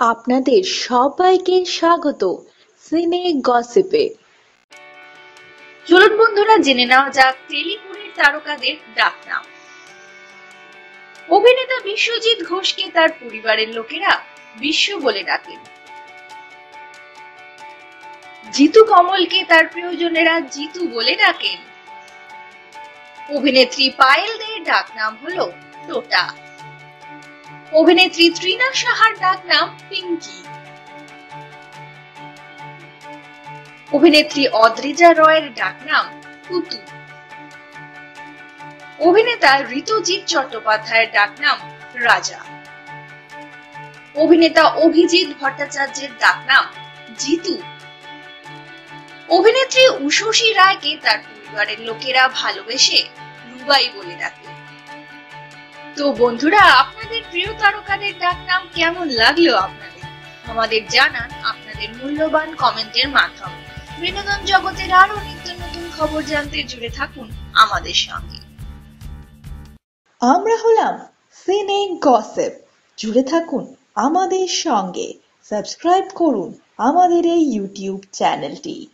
আপনাদের সবাইকে স্বাগত সিনে গসিপে। চলুন বন্ধুরা, জেনে নেওয়া যাক টেলিপুরের তারকাদের ডাকনাম। অভিনেতা বিশ্বজিৎ ঘোষকে তার পরিবারের লোকেরা বিশ্ব বলে ডাকেন। জিতু কমলকে তার প্রিয়জনেরা জিতু বলে ডাকেন। অভিনেত্রী পায়েল দের ডাকনাম হলো টোটা। অভিনেত্রী ত্রিনা সাহার ডাকনাম পিঙ্কি। অভিনেত্রী অদ্রিজা রয়ের ডাকনাম পুতু অভিনেতা ঋতুজিৎ চট্টোপাধ্যায়ের ডাকনাম রাজা। অভিনেতা অভিজিৎ ভট্টাচার্যের ডাকনাম জিতু। অভিনেত্রী উষসী রায়কে তার পরিবারের লোকেরা ভালোবেসে রুবাই বলে ডাকে। তো বন্ধুরা, আপনাদের প্রিয় তারকাদের ডাকনাম কেমন লাগল আপনাদের? আমাদের জানান আপনাদের মূল্যবান কমেন্টের মাধ্যমে। বিনোদন জগতের আরও নিত্য নতুন খবর জানতে জুড়ে থাকুন আমাদের সঙ্গে। আমরা হলাম সিনে গসেপ। জুড়ে থাকুন আমাদের সঙ্গে। সাবস্ক্রাইব করুন আমাদের এই ইউটিউব চ্যানেলটি।